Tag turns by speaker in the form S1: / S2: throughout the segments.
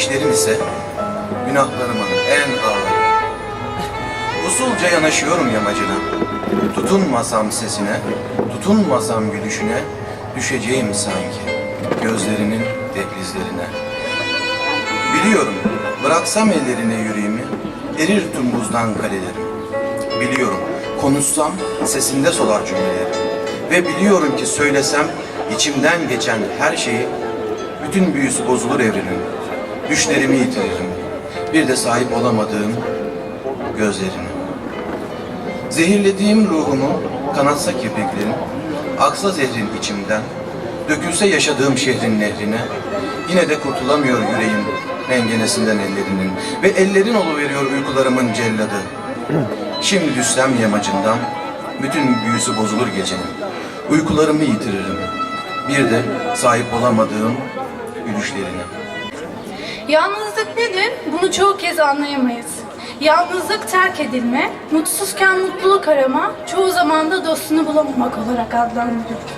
S1: işlerim ise günahlarımın en ağırı. Usulca yanaşıyorum yamacına. Tutunmasam sesine, tutunmasam gülüşüne, düşeceğim sanki gözlerinin dehlizlerine. Biliyorum, bıraksam ellerine yüreğimi, erir tüm buzdan kalelerim. Biliyorum, konuşsam sesinde solar cümlelerim. Ve biliyorum ki söylesem içimden geçen her şeyi, bütün büyüsü bozulur evrenin. Düşlerimi yitiririm. Bir de sahip olamadığım gözlerini. Zehirlediğim ruhumu kanatsa kirpiklerim, aksa zehrin içimden, dökülse yaşadığım şehrin nehrine, yine de kurtulamıyor yüreğim mengenesinden ellerinin ve ellerin oluveriyor uykularımın celladı. Şimdi düşsem yamacından, bütün büyüsü bozulur gecenin. Uykularımı yitiririm. Bir de sahip olamadığım gülüşlerine.
S2: Yalnızlık nedir? Bunu çoğu kez anlayamayız. Yalnızlık terk edilme, mutsuzken mutluluk arama, çoğu zaman da dostunu bulamamak olarak adlandırılır.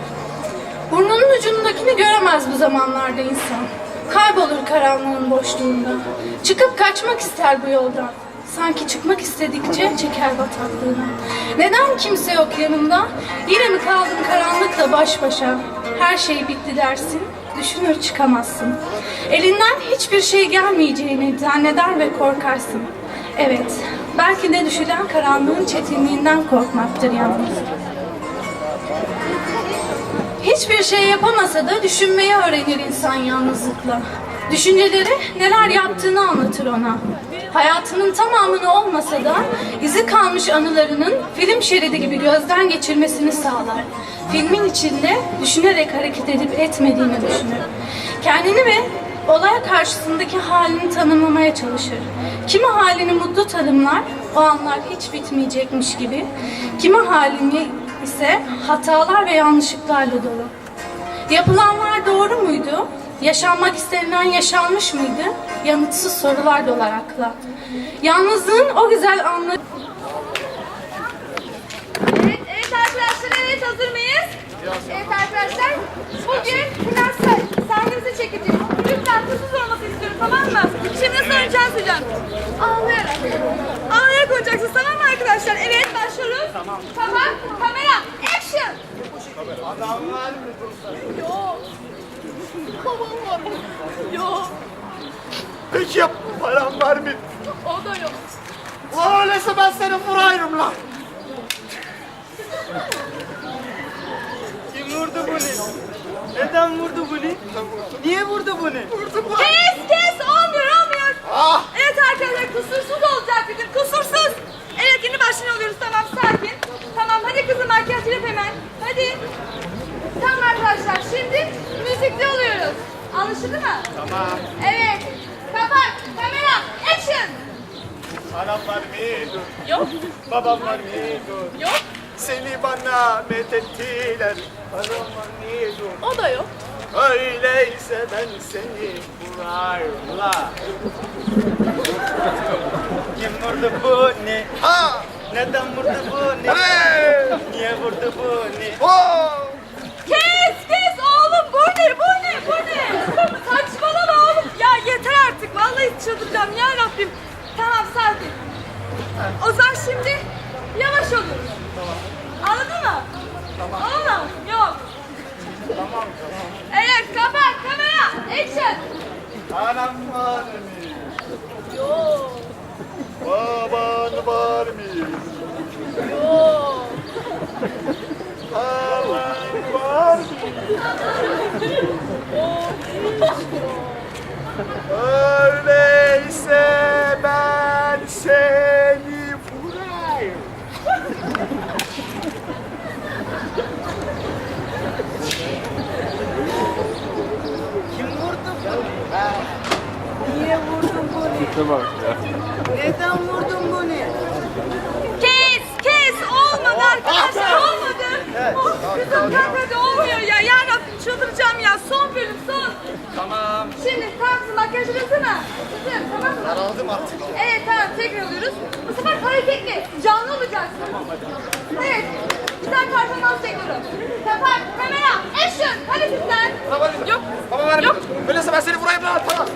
S2: Burnunun ucundakini göremez bu zamanlarda insan. Kaybolur karanlığın boşluğunda. Çıkıp kaçmak ister bu yoldan. Sanki çıkmak istedikçe çeker bataklığına. Neden kimse yok yanımda? Yine mi kaldım karanlıkla baş başa? Her şey bitti dersin, düşünür çıkamazsın. Elinden hiçbir şey gelmeyeceğini zanneder ve korkarsın. Evet, belki de düşülen karanlığın çetinliğinden korkmaktır yalnızlık. Hiçbir şey yapamasa da düşünmeyi öğrenir insan yalnızlıkla. Düşünceleri neler yaptığını anlatır ona. Hayatının tamamını olmasa da izi kalmış anılarının film şeridi gibi gözden geçirmesini sağlar. Filmin içinde düşünerek hareket edip etmediğini düşünür. Kendini ve olay karşısındaki halini tanımlamaya çalışır. Kimi halini mutlu tanımlar, o anlar hiç bitmeyecekmiş gibi. Kimi halini ise hatalar ve yanlışlıklarla dolu. Yapılanlar doğru muydu? Yaşanmak istenilen yaşanmış mıydı? Yanıtsız sorular dolar akla. Yalnızlığın o güzel anları...
S3: Evet, evet arkadaşlar, evet hazır mıyız? Evet arkadaşlar, bugün final sah- sahnemizi çekeceğiz. Lütfen hızlı olması istiyorum, tamam mı? Şimdi nasıl oynayacağız hocam? Ağlayarak. Ağlayarak oynayacaksınız, tamam mı arkadaşlar? Evet, başlıyoruz. Tamam. Tamam, kamera, action! Adam var mı? Yok. Babam var mı? Yok.
S4: Peki ya param var mı?
S3: O da yok.
S4: Ulan öyleyse ben seni vurayım lan.
S5: Kim vurdu bunu? Neden vurdu bunu? Niye vurdu bunu?
S4: Vurdu bu.
S3: Kes, kes, olmuyor, olmuyor.
S4: Ah!
S3: Evet arkadaşlar kusursuz olacak dedim. Kusursuz. Evet yeni başını alıyoruz tamam sakin. Tamam hadi kızım makyaj yap hemen. Hadi. Tamam arkadaşlar şimdi. Anlaşıldı mı?
S4: Tamam.
S3: Evet. Kapat. Kamera. Action.
S4: Anam var mıydı?
S3: Yok.
S4: Babam var mıydı?
S3: Yok.
S4: Seni bana methettiler. Param var mıydı?
S3: O da yok.
S4: Öyleyse ben seni vurayım la.
S5: Kim vurdu bunu?
S4: Ha!
S5: Neden vurdu bunu?
S4: Hey!
S5: Niye vurdu bunu?
S4: Oh!
S3: Kes kes oğlum bu ne bu ne bu ne? Saçmalama oğlum. Ya yeter artık vallahi çıldıracağım ya Rabbim. Tamam sakin. O zaman şimdi yavaş oluyoruz. Tamam. Anladın mı? Tamam. Oldu mu? Yok.
S4: Tamam tamam.
S3: Evet kapat kamera. Action.
S4: Anam var mı?
S3: Yok.
S4: Baban var mı?
S3: Yok.
S4: Halan var mı? Öyleyse ben seni vurayım.
S5: Kim vurdu bunu? Niye vurdun bunu? Neden vurdun bunu?
S3: Kes kes olmadı arkadaşlar olmadı. Oh, Kızım kalk olmuyor ya. Ya Rabbim çıldıracağım ya. Son bölüm son.
S4: Tamam.
S3: Tamam makyaj yapsana. Kızım tamam mı?
S4: Daraldım artık.
S3: Evet tamam tekrar alıyoruz. Bu sefer hareketli, canlı olacaksın. Evet. Güzel performans bekliyorum. Kapat, kamera, action. Hadi sizler.
S4: Baba var mı?
S3: Yok.
S4: Baba var mı?
S3: Yok.
S6: Öyleyse ben seni vurayım lan tamam.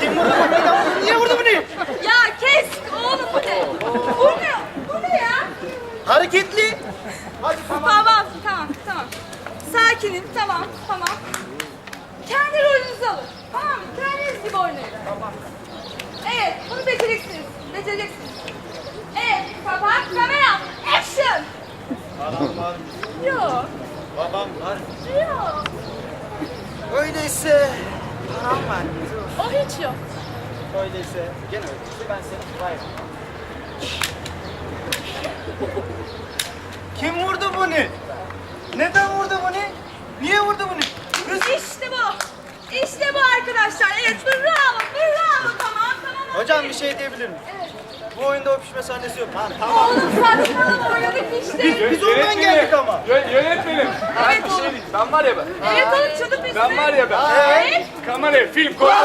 S4: Kim vurdu bunu? Niye vurdu bunu?
S3: Ya kes oğlum bu ne? Bu ne? Bu ne ya?
S4: Hareketli.
S3: Tamam tamam tamam. Sakinin tamam tamam. Gibi oynayın. Evet bunu becereceksiniz. Becereceksiniz. Evet kapat kamera. Action. Yok.
S4: Babam var.
S3: Yok.
S4: Öyleyse param var.
S3: O hiç yok.
S4: Öyleyse gene öyleyse ben seni vurayım. Kim vurdu bunu? Neden vurdu bunu? Niye vurdu bunu? Kız.
S3: İşte bu. İşte bu arkadaşlar. Evet bravo bravo tamam tamam.
S4: Hocam bir şey diyebilir miyim?
S3: Evet.
S4: Bu oyunda öpüşme sahnesi yok. Lan tamam.
S3: Oğlum saçmalama oynadık işte.
S4: Biz ondan geldik ama.
S6: Yö- yönetmenim.
S3: Evet
S6: Bir şey
S3: oğlum.
S6: diyeyim. Ben var ya ben.
S3: Evet oğlum çocuk biz.
S6: Ben var ya ben.
S3: Evet.
S6: Kameraya film koyuyorum.